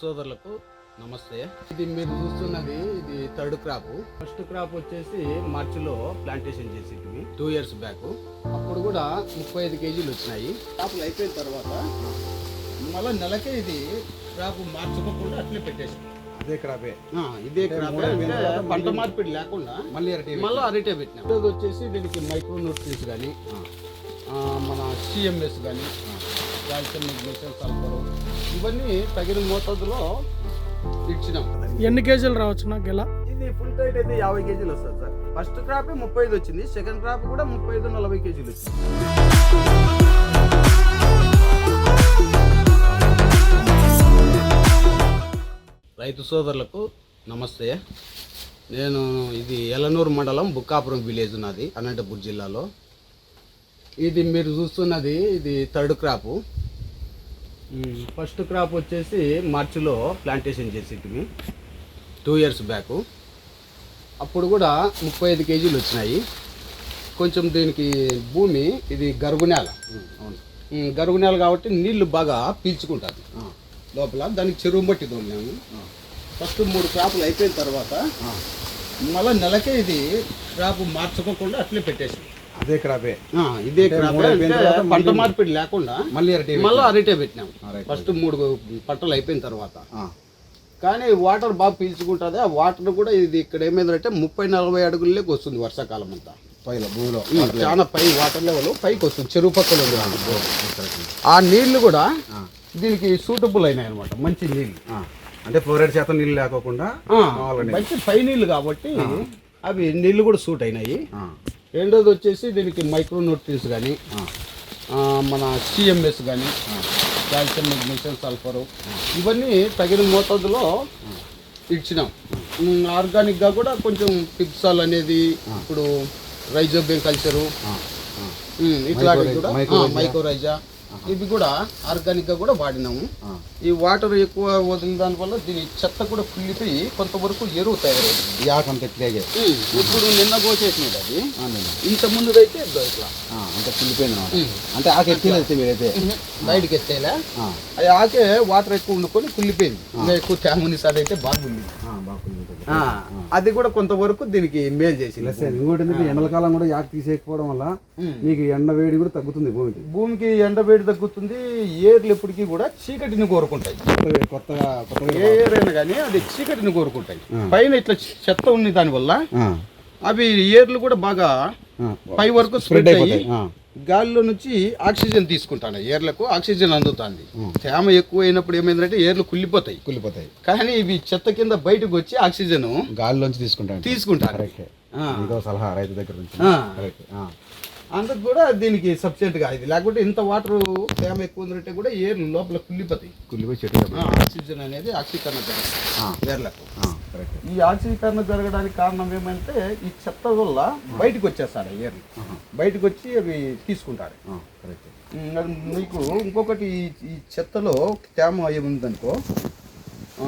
సోదరులకు నమస్తే. ఇది మీరు చూస్తున్నది ఇది థర్డ్ క్రాప్. ఫస్ట్ క్రాప్ వచ్చేసి మార్చిలో ప్లాంటేషన్ చేసేటివి టూ ఇయర్స్ బ్యాక్. అప్పుడు కూడా ముప్పై ఐదు కేజీలు వచ్చినాయి. క్రాపులు అయిపోయిన తర్వాత మళ్ళీ నెలకే ఇది క్రాప్ మార్చుకోకుండా అట్లే పెట్టేసి అదే క్రాపే. ఇదే క్రాప్. పంట మార్పిడి లేకుండా మళ్ళీ అరటి మళ్ళీ అరిటే పెట్టినాం. వచ్చేసి దీనికి మైక్రో న్యూట్రియన్స్ కానీ మన సిఎంఎస్ కానీ కాల్షియం మెగ్నీషియం సల్ఫర్ ఇవన్నీ తగిన మోతాదులో ఇచ్చినాం. ఎన్ని కేజీలు రావచ్చు నా గెల? ఇది ఫుల్ టైట్ అయితే యాభై కేజీలు వస్తుంది సార్. ఫస్ట్ క్రాప్ ముప్పై ఐదు వచ్చింది సెకండ్ క్రాప్ కూడా ముప్పై ఐదు నలభై కేజీలు వచ్చింది. రైతు సోదరులకు నమస్తే. నేను ఇది ఎలనూరు మండలం బుక్కాపురం విలేజ్ నాది అనంతపూర్ జిల్లాలో. ఇది మీరు చూస్తున్నది ఇది థర్డ్ క్రాపు. ఫస్ట్ క్రాప్ వచ్చేసి మార్చిలో ప్లాంటేషన్ చేసేటివి టూ ఇయర్స్ బ్యాక్. అప్పుడు కూడా ముప్పై ఐదు కేజీలు వచ్చినాయి. కొంచెం దీనికి భూమి ఇది గరుగునేల. అవును. గరుగునేల కాబట్టి నీళ్ళు బాగా పీల్చుకుంటుంది. లోపల దానికి చెరువు మట్టి తోలినాము. ఫస్ట్ మూడు క్రాపులు అయిపోయిన తర్వాత మళ్ళీ నెలకే ఇది క్రాప్ మార్చుకోకుండా అట్లే పెట్టేసి అదే క్రాపే ఇదే క్రాప్ పంట మార్పిడి లేకుండా మళ్ళీ అరటి మళ్ళీ అరిటే పెట్టినాం. ఫస్ట్ మూడు పంటలు అయిపోయిన తర్వాత. కానీ వాటర్ బాగా పీల్చుకుంటుంది. ఆ వాటర్ కూడా ఇది ఇక్కడ ఏమైందంటే ముప్పై నలభై అడుగుల్లోకి వస్తుంది వర్షాకాలం అంతా. భూమిలో. చాలా పై వాటర్ లెవెల్ పైకి వస్తుంది. చెరువు పక్కన ఉంది. ఆ నీళ్ళు కూడా దీనికి సూటబుల్ అయినాయి అనమాట మంచి నీళ్ళు. అంటే ఫ్లోరైడ్ శాతం నీళ్ళు లేకోకుండా నీళ్ళు. మంచి పై నీళ్ళు కాబట్టి అవి నీళ్ళు కూడా సూట్ అయినాయి. రెండోది వచ్చేసి దీనికి మైక్రో న్యూట్రియన్స్ కానీ మన సిఎంఎస్ కానీ కాల్షియం మెగ్నీషియం సల్ఫరు ఇవన్నీ తగిన మోతాదులో ఇచ్చినాం. ఆర్గానిక్గా కూడా కొంచెం పిప్సాల్ అనేది ఇప్పుడు రైజోబియం కల్చరు ఇట్లాంటివి కూడా. మైక్రోరైజా. ఇవి కూడా ఆర్గానిక్గా కూడా వాడినాము. ఈ వాటర్ ఎక్కువ వదిలిన దానివల్ల దీని చెత్త కూడా కుళ్ళిపోయి కొంతవరకు ఎరువు ఉమ్, ఇప్పుడు నిన్న కోసేసినది అది. ఇంత ముందుదైతే ఇట్లా. కుళ్ళిపోయింది అన్నమాట. అంటే ఆకు ఎత్తిలేదు మీరైతే. బయటికి ఎత్తేలా? అది ఆకే వాటర్ ఎక్కువ వండుకొని కుళ్ళిపోయింది. ఇంకా ఎక్కువ తేమని సార్ అయితే బాగుంది. ఆ, బాగా కుళ్ళిపోయింది. అది కూడా కొంతవరకు దీనికి మేలు చేసింది. ప్లస్ ఇంకోటి ఏంటంటే ఎండల కాలం కూడా యాక్ తీసేయకపోవడం వల్ల ఉమ్. నీకు ఎండ వేడి కూడా తగ్గుతుంది భూమికి. భూమికి ఎండవేడి తగ్గుతుంది ఏర్లు ఎప్పటికీ కూడా చీకటిని కోరుకుంటాయి. కొత్తగా కొత్తగా ఏ ఏరైనా కానీ అది చీకటిని కోరుకుంటాయి. పైన ఇట్లా చెత్త ఉంది దానివల్ల అవి ఏర్లు కూడా బాగా. పై వరకు స్ప్రెడ్ అయ్యి గాలిలో నుంచి ఆక్సిజన్ తీసుకుంటాను ఏర్లకు ఆక్సిజన్ అందుతుంది. తేమ ఎక్కువ అయినప్పుడు ఏమైందంటే ఏర్లు కుళ్ళిపోతాయి. కుళ్ళిపోతాయి. కానీ ఇవి చెత్త కింద బయటకు వచ్చి ఆక్సిజన్ గాలిలోంచి తీసుకుంటాను. ఇదో సలహా రైతు దగ్గర నుంచి. అందుకు కూడా దీనికి సబ్సిడెంట్గా ఇది. లేకుంటే ఇంత వాటర్ తేమ ఎక్కువ ఉందంటే కూడా ఏర్లు లోపల కుళ్ళిపోతాయి. కుళ్ళిపోయి చెట్టు ఆక్సిజన్ అనేది ఆక్సీకరణ. ఏర్లకు. ఈ ఆక్సీకరణ జరగడానికి కారణం ఏమంటే ఈ చెత్త వల్ల బయటకు ఏర్లు. ఆహా. బయటకు వచ్చి అవి తీసుకుంటారు. మీకు ఇంకొకటి ఈ- చెత్తలో తేమ ఏముందనుకో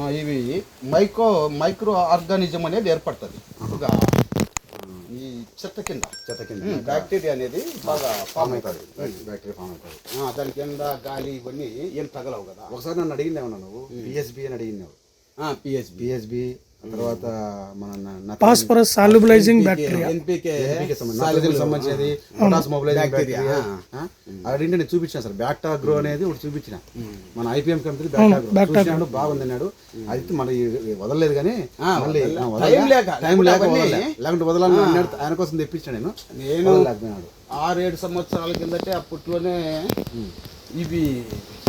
ఇవి మైక్రో మైక్రో ఆర్గానిజం అనేది ఏర్పడుతుంది. ఒక ఈ చెత్త కింద. చెత్త కింద. బ్యాక్టీరియా అనేది బాగా ఫామ్ అవుతుంది. బ్యాక్టీరియా ఫామ్ అవుతుంది. దాని కింద గాలి ఇవన్నీ ఏం తగలవు కదా. ఒకసారి నన్ను అడిగిందేమో నువ్వు? పిఎస్బి అని అడిగినావు పిహెచ్బి పిఎస్బి తర్వాత మన phosphorus solubilizing bacteria NPK NPK సంబంధించి, నత్రజనికి సంబంధించేది పొటాస్ మొబిలైజింగ్ బ్యాక్టీరియా. నేను చూపించాను సార్ బ్యాక్టా గ్రో అనేది ఒకటి చూపించిన. మన ఐపీఎం కంపెనీ బ్యాక్టా గ్రో బాగుంది అన్నాడు అది మన వదలలేదు కానీ మళ్ళీ. టైం లేక, టైం లేక. లేకుంటే వదలని అన్నాడు. ఆయన కోసం తెప్పించాను నేను. నేను ఆరేడు సంవత్సరాల కిందటే అప్పట్లోనే ఇవి ఉమ్,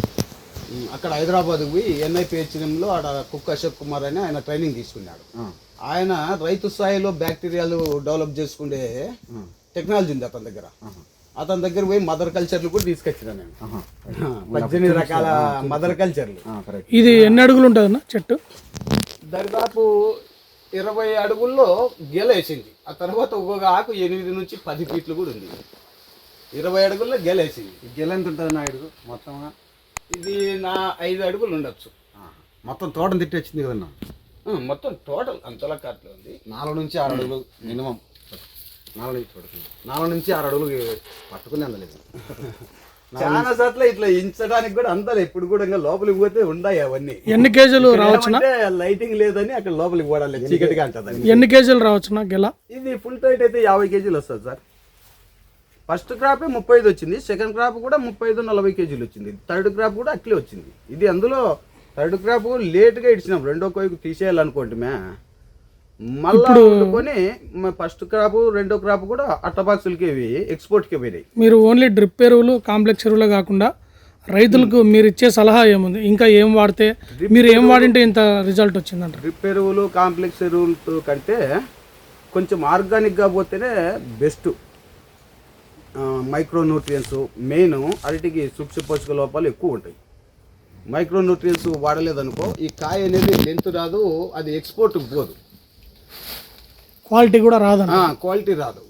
అక్కడ హైదరాబాద్ పోయి ఎన్ఐపిహెచ్ఎంలో ఆడ కుక్క అశోక్ కుమార్ అని ఆయన ట్రైనింగ్ తీసుకున్నాడు. ఆయన రైతు స్థాయిలో బ్యాక్టీరియాలు డెవలప్ చేసుకునే టెక్నాలజీ ఉంది అతని దగ్గర. అతని దగ్గర పోయి మదర్ కల్చర్లు కూడా తీసుకొచ్చిన నేను. పద్దెనిమిది రకాల మదర్ కల్చర్లు. ఇది ఎన్ని అడుగులు ఉంటుందన్న చెట్టు? దరిదాపు ఇరవై అడుగుల్లో గెలేసింది ఆ తర్వాత ఒక్కొక్క ఆకు ఎనిమిది నుంచి పది ఫీట్లు కూడా ఉంది. ఇరవై అడుగుల్లో గెలేసింది ఈ గెల ఎంత ఉంటుంది నాయుడు మొత్తం ఇది నా ఐదు అడుగులు ఉండొచ్చు. మొత్తం తోటను తిట్టి వచ్చింది కదన్నా మొత్తం టోటల్ అంతలా కాట్లో ఉంది నాలుగు నుంచి ఆరు అడుగులు మినిమం. నాలుగు నుంచి పడుతుంది నాలుగు నుంచి ఆరు అడుగులు పట్టుకుని అందలేదు. చాలా సార్లు ఇట్లా ఇంచడానికి కూడా అంతా ఇప్పుడు కూడా ఇంకా లోపలికి పోతే ఉన్నాయి అవన్నీ. ఎన్ని కేజీలు రావచ్చునా? అంటే లైటింగ్ లేదని అక్కడ లోపలికి పోవడాలి చీకటిగా అంటదని ఎన్ని కేజీలు రావచ్చునా గెల? ఇది ఫుల్ టైట్ అయితే యాభై కేజీలు వస్తుంది సార్. ఫస్ట్ క్రాప్ ముప్పై ఐదు వచ్చింది సెకండ్ క్రాప్ కూడా ముప్పై ఐదు నలభై కేజీలు వచ్చింది థర్డ్ క్రాప్ కూడా అట్లే వచ్చింది. ఇది అందులో థర్డ్ క్రాప్ లేట్గా ఇచ్చినాం రెండో కోయికు తీసేయాలనుకోండి మే మళ్ళా వండుకొని ఫస్ట్ క్రాప్ రెండో క్రాప్ కూడా అట్ట బాక్సులకి ఇవి ఎక్స్పోర్ట్కి పోయినాయి. మీరు ఓన్లీ డ్రిప్ ఎరువులు కాంప్లెక్స్ ఎరువులే కాకుండా రైతులకు మీరు ఇచ్చే సలహా ఏముంది? ఇంకా ఏం వాడితే మీరు ఏం వాడింటే ఇంత రిజల్ట్ వచ్చిందంట? డ్రిప్ ఎరువులు కాంప్లెక్స్ ఎరువులతో కంటే కొంచెం ఆర్గానిక్గా పోతేనే బెస్ట్. మైక్రో న్యూట్రియన్స్ మెయిన్ అరటికి సూక్ష్మ పోషక లోపాలు ఎక్కువ ఉంటాయి. మైక్రో న్యూట్రియన్స్ వాడలేదనుకో ఈ కాయ అనేది లెంత్ రాదు అది ఎక్స్పోర్ట్ పోదు. క్వాలిటీ కూడా రాదంట క్వాలిటీ రాదు.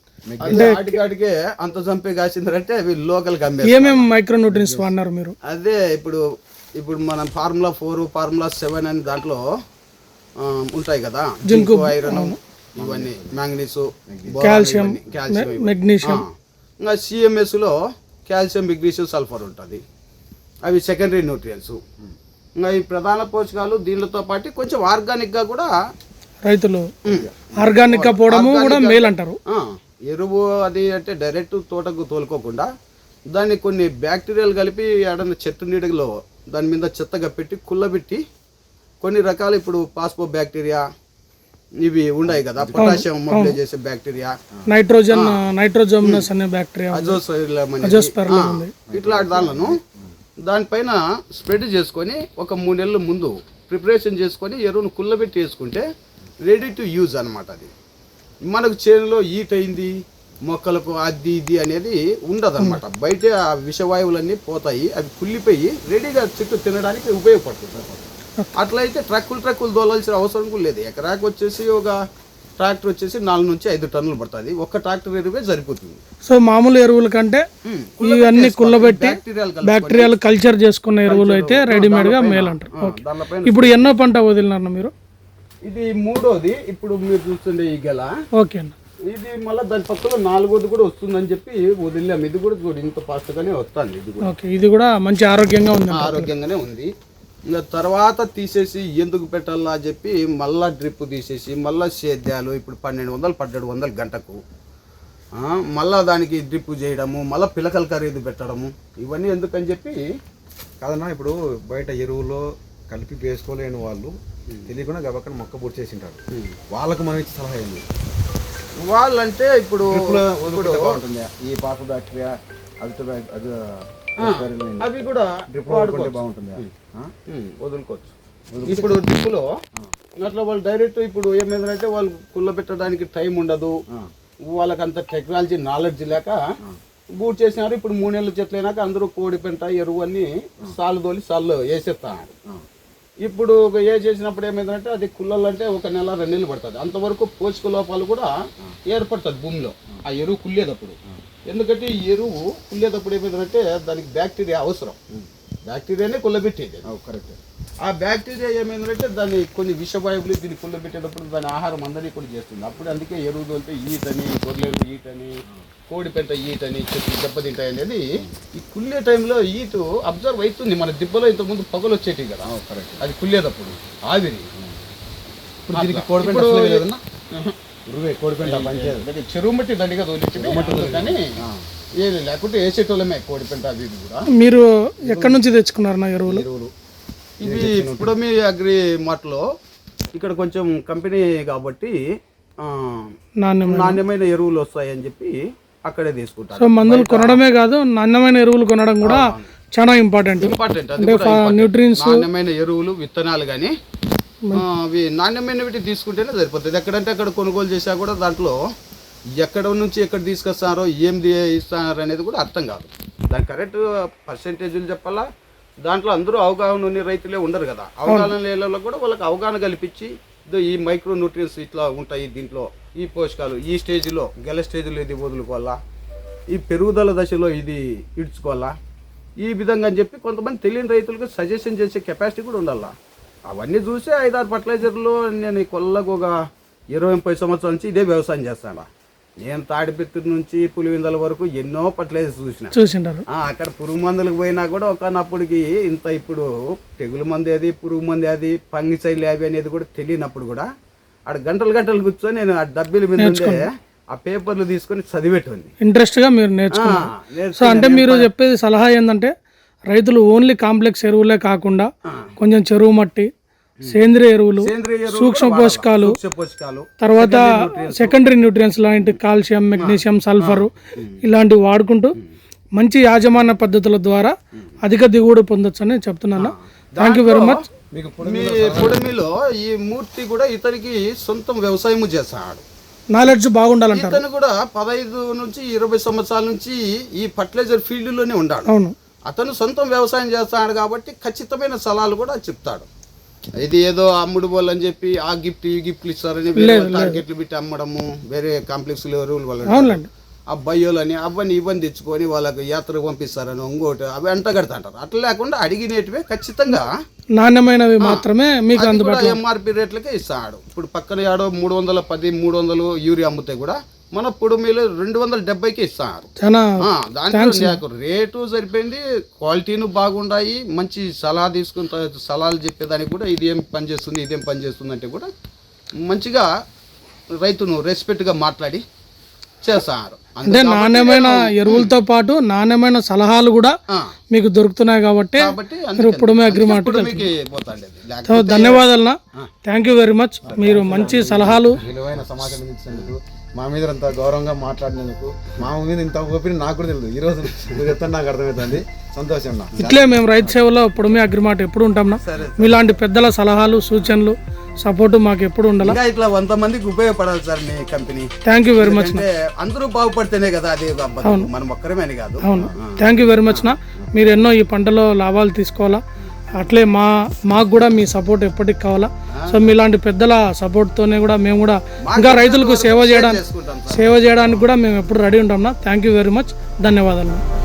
అదే ఆటికి ఆటికే అంత చంపే కాసిందంటే అవి లోకల్కి అమ్మే ఏమేమి మైక్రో న్యూట్రియన్స్ వాడినారు మీరు? అదే ఇప్పుడు ఇప్పుడు మనం ఫార్ములా ఫోర్ ఫార్ములా సెవెన్ అని దాంట్లో ఉంటాయి కదా. జింక్. ఐరన్ ఇవన్నీ మ్యాంగనీస్ కాల్షియం, కాల్షియం. మెగ్నీషియం. ఇంకా సిఎంఎస్లో కాల్షియం మెగ్నీషియం సల్ఫర్ ఉంటుంది. అవి సెకండరీ న్యూట్రియన్స్ ఇంకా ఈ ప్రధాన పోషకాలు దీనితో పాటు కొంచెం ఆర్గానిక్గా కూడా రైతులు ఆర్గానిక్గా పోవడము కూడా మేలు అంటారు. ఎరువు అది అంటే డైరెక్ట్ తోటకు తోలుకోకుండా దాన్ని కొన్ని బ్యాక్టీరియాలు కలిపి ఏడన్నా చెట్టు నీడలో దాని మీద చెత్తగా పెట్టి కుల్లబెట్టి కొన్ని రకాల ఇప్పుడు పాస్పో బ్యాక్టీరియా ఇవి ఉన్నాయి కదా పొటాషియం మొబిలైజ్ చేసే బ్యాక్టీరియా. నైట్రోజన్ నైట్రోజోమినస్ అనే బ్యాక్టీరియా. ఇట్లాంటి దానిలను దానిపైన స్ప్రెడ్ చేసుకొని ఒక మూడు నెలల ముందు ప్రిపరేషన్ చేసుకొని ఎరువును కుల్లబెట్టి వేసుకుంటే రెడీ టు యూజ్ అన్నమాట అది. మనకు చేనులో ఈట్ అయింది మొక్కలకు అది ఇది అనేది ఉండదు అనమాట బయట ఆ విషవాయువులన్నీ పోతాయి అవి కుళ్ళిపోయి రెడీగా చెట్టు తినడానికి ఉపయోగపడుతుంది. అట్లయితే ట్రక్కులు ట్రక్కులు దోలాల్సిన అవసరం కూడా లేదు. ఎకరాకి వచ్చేసి ఒక ట్రాక్టర్ వచ్చేసి నాలుగు నుంచి ఐదు టన్నులు పడుతుంది. ఒక్క ట్రాక్టర్ ఎరువే సరిపోతుంది. సో మామూలు ఎరువుల కంటే ఇవన్నీ కుల్లబెట్టి బ్యాక్టీరియాలు కల్చర్ చేసుకున్న ఎరువులు అయితే రెడీమేడ్గా మేలు అంటారు ఆ, ఓకే. దానిపైన ఇప్పుడు ఎన్నో పంట వదిలినారు మీరు? ఇది మూడోది. ఇప్పుడు మీరు చూస్తుండే ఈ గెల. ఓకే అన్న. ఇది మళ్ళీ దాని పక్కలో నాలుగోది కూడా వస్తుందని చెప్పి వదిలాం ఇది కూడా ఇంత ఫాస్ట్ గానే వస్తుంది ఇది కూడా. ఇది కూడా మంచి ఆరోగ్యంగా ఉంది ఆరోగ్యంగానే ఉంది. ఇంకా తర్వాత తీసేసి ఎందుకు పెట్టాలా అని చెప్పి మళ్ళా డ్రిప్ తీసేసి మళ్ళా సేద్యాలు ఇప్పుడు పన్నెండు వందలు పన్నెండు వందలు గంటకు. ఆ, మళ్ళా దానికి డ్రిప్ చేయడము మళ్ళా పిలకల ఖరీదు పెట్టడము ఇవన్నీ ఎందుకని చెప్పి కాదన్నా ఇప్పుడు బయట ఎరువులో కలిపి వేసుకోలేని వాళ్ళు తెలియకుండా గబక్కన మొక్క బుట్ చేసింటారు. వాళ్ళకు మనం ఇచ్చే సలహా ఏంది? వాళ్ళంటే ఇప్పుడు ఈ పాప బ్యాక్టీరియా అది అవి కూడా. బాగుంటుంది. వదులుకోవచ్చు. ఇప్పుడు డ్రిప్పులో అట్లా వాళ్ళు డైరెక్ట్ ఇప్పుడు ఏమైందంటే వాళ్ళు కుళ్ళ పెట్టడానికి టైం ఉండదు. వాళ్ళకి అంత టెక్నాలజీ నాలెడ్జ్ లేక బూట్ చేసినారు. ఇప్పుడు మూడు నెలల చెట్లు అయినాక అందరూ కోడి పెంట ఎరువు అన్ని సాలు తోలి సాళ్ళు వేసేస్తున్నారు. ఇప్పుడు ఏ చేసినప్పుడు ఏమైందంటే అది కుళ్ళాలంటే ఒక నెల రెండు నెలలు పడుతుంది. అంతవరకు పోషక లోపాలు కూడా ఏర్పడుతుంది భూమిలో. ఆ. ఎరువు కుళ్ళేటప్పుడు ఎందుకంటే ఈ ఎరువు కుళ్ళేటప్పుడు ఏమైందంటే దానికి బ్యాక్టీరియా అవసరం. బ్యాక్టీరియానే కుళ్ళబెట్టేది. కరెక్ట్. ఆ బ్యాక్టీరియా ఏమైందంటే దాన్ని కొన్ని విషవాయువులు దీన్ని కుళ్ళబెట్టేటప్పుడు దాని ఆహారం అందరినీ కూడా చేస్తుంది. అప్పుడు అందుకే ఎరువు తోలితే ఈటని గొర్రెలు ఈటని కోడి పెంట ఈటని చెట్లు దెబ్బతింటాయి అనేది ఈ కుళ్ళే టైంలో ఈటు అబ్జర్వ్ అవుతుంది. మన దిబ్బలో ఇంతకుముందు పొగలు వచ్చేటివి కదా. కరెక్ట్. అది కుళ్ళేటప్పుడు ఆవిరి. ఇప్పుడు దీనికి అట్లా. కోడిపెంట గురువే కోడిపెంట చెరువు మట్టి దండిగా తోలిచ్చింది. కానీ ఏది లేకుంటే వేసేటోళ్ళమే కోడి పెంట అది కూడా. మీరు ఎక్కడి నుంచి తెచ్చుకున్నారు నా ఎరువులు. ఎరువులు ఇది ఇప్పుడు మీ అగ్రి మార్ట్లో ఇక్కడ కొంచెం కంపెనీ కాబట్టి ఆ, నాణ్యమైన. నాణ్యమైన ఎరువులు వస్తాయని చెప్పి అక్కడే తీసుకుంటారు. సో మందులు కొనడమే కాదు నాణ్యమైన ఎరువులు కొనడం కూడా చాలా ఇంపార్టెంట్ ఇంపార్టెంట్. న్యూట్రియన్స్ నాణ్యమైన ఎరువులు విత్తనాలు కానీ అవి నాణ్యమైనవి తీసుకుంటేనే సరిపోతుంది. ఎక్కడంటే అక్కడ కొనుగోలు చేసా కూడా దాంట్లో ఎక్కడ నుంచి ఎక్కడ తీసుకొస్తారో ఏం ఇస్తున్నారు అనేది కూడా అర్థం కాదు. దాని కరెక్ట్ పర్సెంటేజ్లు చెప్పాలా? దాంట్లో అందరూ అవగాహన ఉన్న రైతులే ఉండరు కదా. అవగాహన వాళ్ళకి కూడా వాళ్ళకి అవగాహన కల్పించి ఈ మైక్రో న్యూట్రియన్స్ ఇట్లా ఉంటాయి దీంట్లో ఈ పోషకాలు ఈ స్టేజ్లో గెల స్టేజ్లో ఇది వదులుకోవాలా? ఈ పెరుగుదల దశలో ఇది ఇడ్చుకోవాలా? ఈ విధంగా అని చెప్పి కొంతమంది తెలియని రైతులకు సజెషన్ చేసే కెపాసిటీ కూడా ఉండాలా? అవన్నీ చూసి ఐదారు ఫర్టిలైజర్లు నేను కొల్లకు ఒక ఇరవై ముప్పై సంవత్సరాల నుంచి ఇదే వ్యవసాయం చేస్తాను. నేను తాడిపెత్తూరు నుంచి పులివిందల వరకు ఎన్నో పట్లేదు చూసిన. చూసింటారు. అక్కడ పురుగు మందులకు పోయినా కూడా ఒకనప్పటికి ఇంత ఇప్పుడు తెగులు మందు ఏది పురుగు మందు ఏది పంగిసైలు అవి అనేది కూడా తెలియనప్పుడు కూడా ఆడ గంటలు గంటలు కూర్చొని నేను ఆ డబ్బీల మీద ఆ పేపర్లు తీసుకొని చదివేటోని ఇంట్రెస్ట్గా మీరు నేర్చుకున్నారు. సో అంటే మీరు చెప్పేది సలహా ఏంటంటే రైతులు ఓన్లీ కాంప్లెక్స్ ఎరువులే కాకుండా కొంచెం చెరువు మట్టి సేంద్రియ ఎరువులు సూక్ష్మ పోషకాలు తర్వాత సెకండరీ న్యూట్రియన్స్ లాంటి కాల్షియం మెగ్నీషియం సల్ఫర్ ఇలాంటివి వాడుకుంటూ మంచి యాజమాన్య పద్ధతుల ద్వారా అధిక దిగుబడి పొందొచ్చు అని చెప్తున్నాను. థ్యాంక్ యూ వెరీ మచ్ మీ పొడిమిలో ఈ మూర్తి కూడా ఇతనికి సొంతం వ్యవసాయం చేస్తాడు నాలెడ్జ్ బాగుండాలంటారు. ఇతను కూడా పదహైదు నుంచి ఇరవై సంవత్సరాల నుంచి ఈ ఫర్టిలైజర్ ఫీల్డ్లోనే ఉన్నాడు అవును. అతను సొంతం వ్యవసాయం చేస్తాడు కాబట్టి ఖచ్చితమైన సలహాలు కూడా చెప్తాడు. ఇది ఏదో అమ్ముడు అని చెప్పి ఆ గిఫ్ట్ ఈ గిఫ్ట్లు ఇస్తారని టార్గెట్లు పెట్టి అమ్మడము వేరే కాంప్లెక్స్ ఎరువులు వాళ్ళు అవునులేండి. ఆ బయ్యోలని అవన్నీ ఇవన్నీ తెచ్చుకొని వాళ్ళకి యాత్రకు పంపిస్తారని ఇంకోటి అవి అంట కడతాంటారు అట్లా లేకుండా అడిగినటివే ఖచ్చితంగా నాణ్యమైనవి మాత్రమే మీకు అది కూడా ఎంఆర్పి రేట్లకే ఇస్తాడు. ఇప్పుడు పక్కన యాడో మూడు వందల పది మూడు వందలు యూరియా అమ్మితే కూడా మన పొడుమీలో రెండు వందల డెబ్బైకి ఇస్తారు. దాంట్లో రేటు సరిపోయింది క్వాలిటీను బాగుండాయి మంచి సలహా తీసుకుని సలహాలు చెప్పేదానికి కూడా ఇది ఏం పని చేస్తుంది ఇదేం పని చేస్తుంది అంటే కూడా మంచిగా రైతును రెస్పెక్ట్గా మాట్లాడి చేస్తారు. అంటే నాణ్యమైన ఎరువులతో పాటు నాణ్యమైన సలహాలు కూడా మీకు దొరుకుతున్నాయి కాబట్టి ఇప్పుడు అగ్రిమెంట్ మీకు పోతాండి అది. లేకపోతే సో ధన్యవాదాలు థ్యాంక్ యూ వెరీ మచ్ మీరు మంచి సలహాలు మా మీద అంత గౌరవంగా మాట్లాడినందుకు మా మీద ఇంత ఓపిక నాకు కూడా తెలియదు ఈ రోజు మీరు చెప్తాను నాకు అర్థమవుతుంది. సంతోషం ఇట్లే మేము రైతు సేవలో పొడిమి అగ్రిమాట ఎప్పుడు ఉంటాం మీలాంటి పెద్దల సలహాలు సూచనలు సపోర్టు మాకు ఎప్పుడు ఉండాలి? ఇంకా ఇట్లా వంద మందికి ఉపయోగపడాలి sir me company. Thank you very much అంటే అందరూ బాగుపడితేనే కదా అది. మనం ఒక్కరమేని కాదు. అవును. థ్యాంక్ యూ వెరీ మచ్ నా మీరు ఎన్నో ఈ పంటలో లాభాలు తీసుకోవాలా? అట్లే మా మాకు కూడా మీ సపోర్ట్ ఎప్పటికి కావాలా? సో మీలాంటి పెద్దల సపోర్ట్తోనే కూడా మేము కూడా ఇంకా రైతులకు సేవ చేయడానికి సేవ చేయడానికి కూడా మేము ఎప్పుడు రెడీ ఉంటాం థ్యాంక్ యూ వెరీ మచ్ ధన్యవాదాలు.